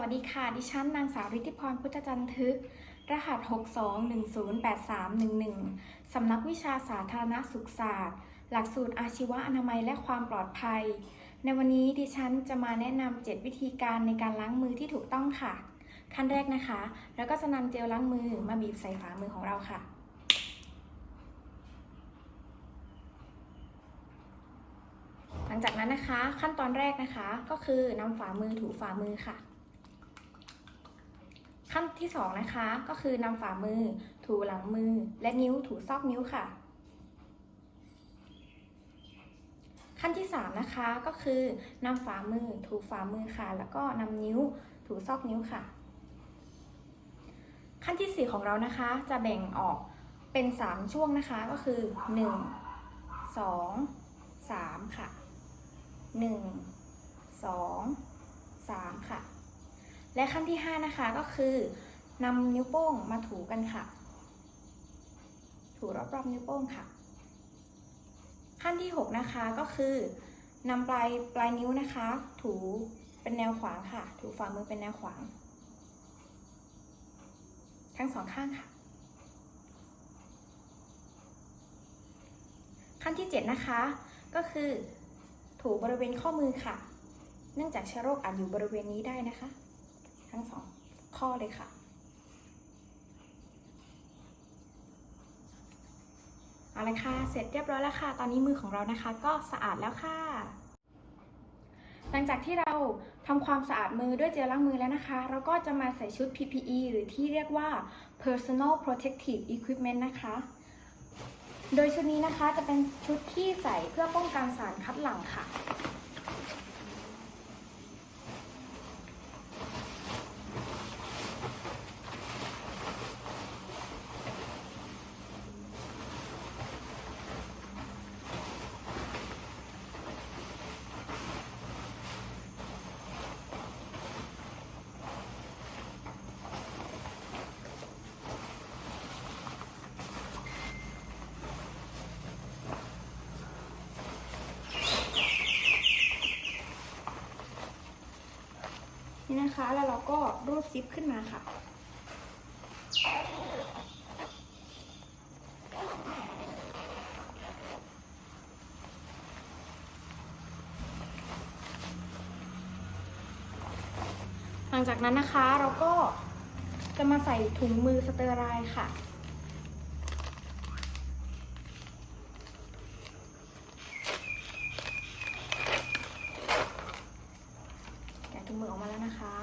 วัสดีค่ะ ดิฉันนางสาวฤทธิพรพุทธจันทึก รหัส 62108311 สำนักวิชาสาธารณสุขศาสตร์ หลักสูตรอาชีวะอนามัยและความปลอดภัย ในวันนี้ดิฉันจะมาแนะนำ 7 วิธีการในการล้างมือที่ถูกต้องค่ะ ขั้นแรกนะคะ แล้วก็จะนำเจลล้างมือมาบีบใส่ฝ่ามือของเราค่ะหลังจากนั้นนะคะขั้นตอนแรกนะคะก็คือนำฝ่ามือถูฝ่ามือค่ะ ขั้นที่สองนะคะ ก็คือนำฝ่ามือ ถูหลังมือ และนิ้วถูซอกนิ้วค่ะ ขั้นที่สามนะคะก็คือนำฝ่ามือ ถูฝ่ามือค่ะ แล้วก็นำนิ้วถูซอกนิ้วค่ะ ขั้นที่สี่ของเรานะคะ จะแบ่งออกเป็นสามช่วงนะคะก็คือหนึ่งสองสามค่ะหนึ่งสองสามค่ะ และขั้นที่ 5 นะคะก็คือนำนิ้วโป้งมาถูกันค่ะ ถูรอบๆนิ้วโป้งค่ะ ขั้นที่ 6 นะคะก็คือนำปลายปลายนิ้วนะคะ ถูเป็นแนวขวางค่ะ ถูฝ่ามือเป็นแนวขวาง ทั้งสองข้างค่ะ ขั้นที่ 7 นะคะก็คือถูบริเวณข้อมือค่ะ เนื่องจากเชื้อโรคอาจอยู่บริเวณนี้ได้นะคะ ทั้งสองข้อเลยค่ะ เอาละค่ะ เสร็จเรียบร้อยแล้วค่ะ ตอนนี้มือของเรานะคะ ก็สะอาดแล้วค่ะ หลังจากที่เราทำความสะอาดมือด้วยเจลล้างมือแล้วนะคะ เราก็จะมาใส่ชุด PPE หรือที่เรียกว่า Personal Protective Equipment นะคะโดยชุดนี้นะคะจะเป็นชุดที่ใส่เพื่อป้องกันสารคัดหลั่งค่ะ นี่นะคะ แล้วเราก็รูดซิปขึ้นมาค่ะ หลังจากนั้นนะคะเราก็จะมาใส่ถุงมือสเตอร์ไรล์ค่ะ แกะถุงมือออกมา แล้วนะคะ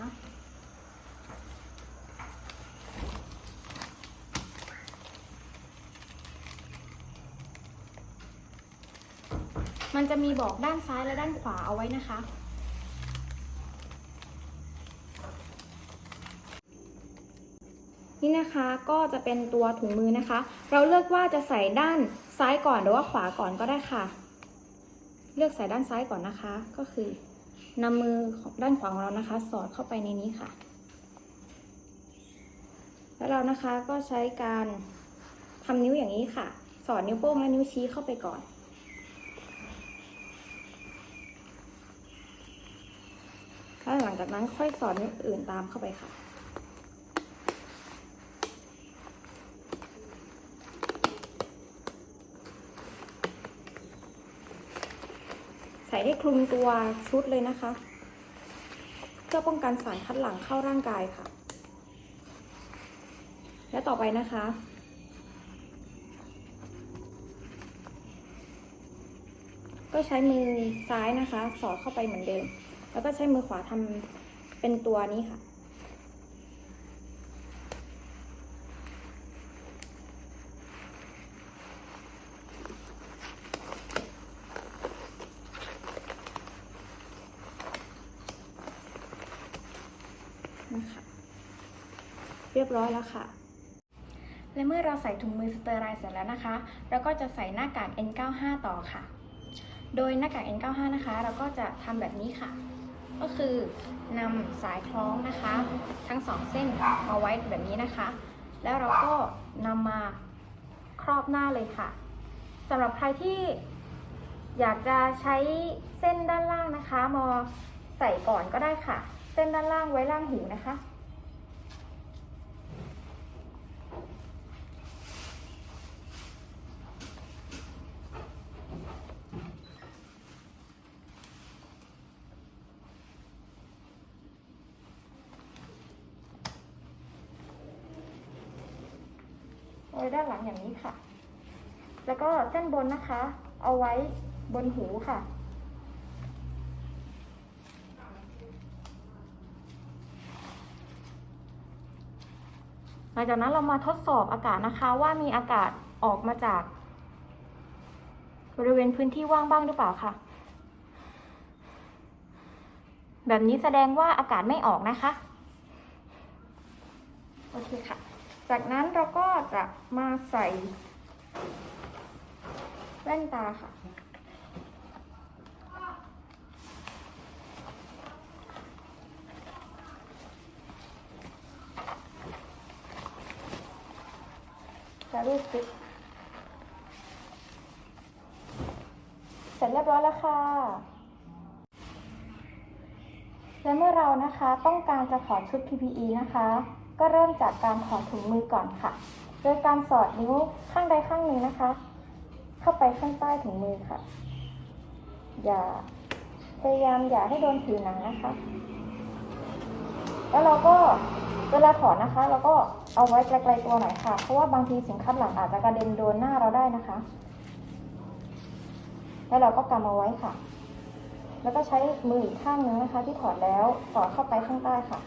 มันจะมีบอกด้านซ้ายและด้านขวาเอาไว้นะคะ นี่นะคะก็จะเป็นตัวถุงมือนะคะ เราเลือกว่าจะใส่ด้านซ้ายก่อนหรือว่าขวาก่อนก็ได้ค่ะ เลือกใส่ด้านซ้ายก่อนนะคะ ก็คือ นำมือของด้านขวาของเรานะคะ สอดเข้าไปในนี้ค่ะ แล้วเรานะคะก็ใช้การทำนิ้วอย่างนี้ค่ะ สอดนิ้วโป้งและนิ้วชี้เข้าไปก่อน แล้วหลังจากนั้นค่อยสอดนิ้วอื่นตามเข้าไปค่ะ ใส่ได้คลุมตัวชุดเลยนะคะ เพื่อป้องกันสารคัดหลั่งเข้าร่างกายค่ะ และต่อไปนะคะ ก็ใช้มือซ้ายนะคะ สอดเข้าไปเหมือนเดิม แล้วก็ใช้มือขวาทำเป็นตัวนี้ค่ะนะคะ รียบร้อยแล้วค่ะ และเมื่อเราใส่ถุงมือสเตอร์ไรเสร็จแล้วนะคะ เราก็จะใส่หน้ากาก N95 ต่อค่ะ โดยหน้ากาก N95 นะคะ เราก็จะทำแบบนี้ค่ะ ก็คือนำสายคล้องนะคะ ทั้งสองเส้นมาไว้แบบนี้นะคะ แล้วเราก็นำมาครอบหน้าเลยค่ะสำหรับใครที่อยากจะใช้เส้นด้านล่างนะคะมาใส่ก่อนก็ได้ค่ะ เส้นด้านล่างไว้ล่างหูนะคะ ว้ด้านหลังอย่างนี้ค่ะ แล้วก็เส้นบนนะคะ เอาไว้บนหูค่ะ หลังจากนั้นเรามาทดสอบอากาศนะคะ ว่ามีอากาศออกมาจาก บริเวณพื้นที่ว่างบ้างหรือเปล่าค่ะ แบบนี้แสดงว่าอากาศไม่ออกนะคะ โอเคค่ะ จากนั้นเราก็จะมาใส่แว่นตาค่ะ จะรูดซิปเสร็จเรียบร้อยแล้วค่ะ และเมื่อเรานะคะต้องการจะถอดชุด PPE นะคะ ก็เริ่มจากการถอดถุงมือก่อนค่ะ โดยการสอดนิ้วข้างใดข้างหนึ่งนะคะ เข้าไปข้างใต้ถุงมือค่ะ อย่าพยายามอย่าให้โดนผิวหนังนะคะ แล้วเราก็เวลาถอดนะคะ เราก็เอาไว้ไกลๆตัวหน่อยค่ะ เพราะว่าบางทีสิ่งคัดหลังอาจจะกระเด็นโดนหน้าเราได้นะคะ แล้วเราก็กำเอาไว้ค่ะ แล้วก็ใช้มืออีกข้างนึงนะคะ ที่ถอดแล้วสอดเข้าไปข้างใต้ค่ะ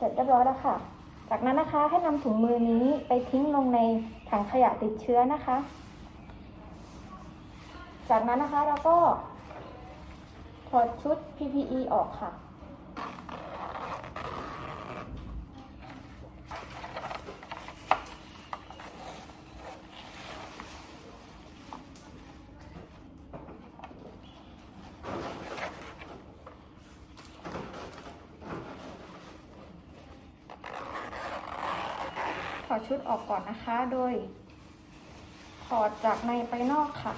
เสร็จเรียบร้อยแล้วค่ะ จากนั้นนะคะให้นำถุงมือนี้ไปทิ้งลงในถังขยะติดเชื้อนะคะ จากนั้นนะคะเราก็ถอดชุด PPE ออกค่ะ ชุดออกก่อนนะคะ โดยถอดจากในไปนอกค่ะ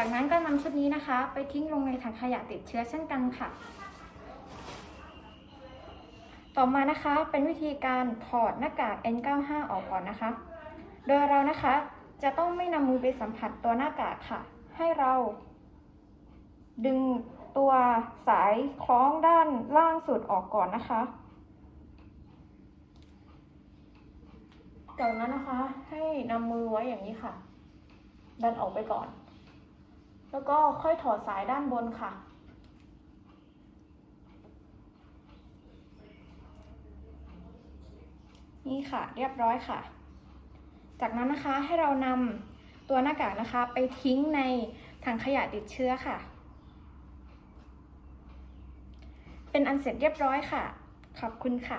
จากนั้นก็นำชุดนี้นะคะ ไปทิ้งลงในถังขยะติดเชื้อเช่นกันค่ะ ต่อมานะคะเป็นวิธีการถอดหน้ากาก N95 ออกก่อนนะคะ โดยเรานะคะจะต้องไม่นำมือไปสัมผัสตัวหน้ากากค่ะ ให้เราดึงตัวสายคล้องด้านล่างสุดออกก่อนนะคะ จากนั้นนะคะให้นำมือไว้อย่างนี้ค่ะ ดันออกไปก่อน แล้วก็ค่อยถอดสายด้านบนค่ะ นี่ค่ะเรียบร้อยค่ะ จากนั้นนะคะให้เรานำตัวหน้ากากนะคะไปทิ้งในถังขยะติดเชื้อค่ะ เป็นอันเสร็จเรียบร้อยค่ะ ขอบคุณค่ะ